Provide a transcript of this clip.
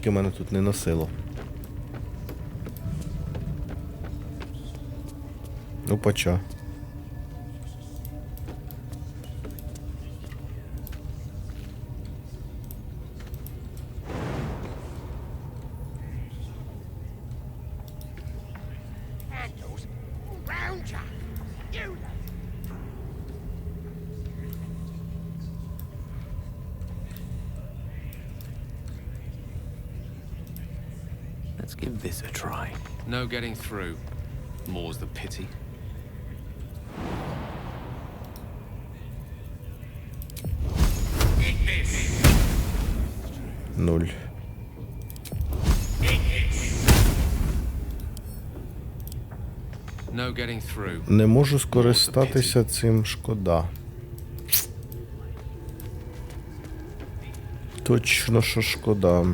тільки мене тут не носило. Ну, поча. Round. You Let's give this a try. No getting through. More's the pity. Нуль. No getting through. Не можу скористатися цим шкода. Точно, що шкода.